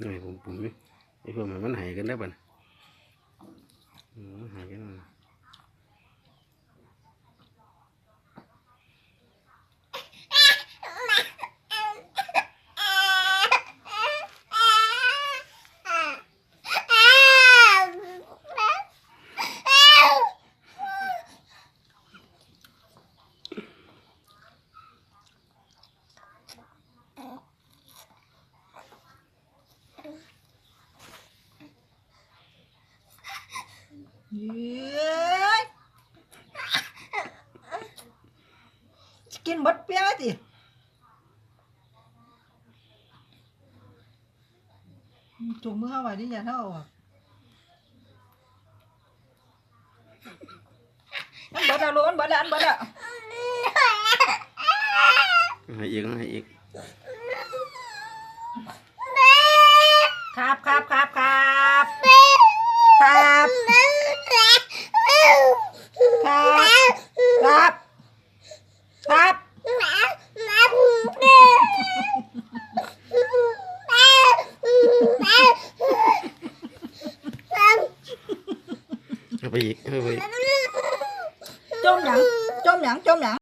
นี่ผมผมไอ้พวกมันมันหายกันได้บ่นอืมหายกันแล้ว เย้ย กินบดเปรี้ยวสิจุงมือเข้าไว้ดิอย่าเท่าอะอันเบดอะลูกอันเบดอะอันเบดอะให้อีกให้อีกครับครับครับครับครับครับ rồi bị rồi bị chôm nhẫn chôm nhẫn chôm nhẫn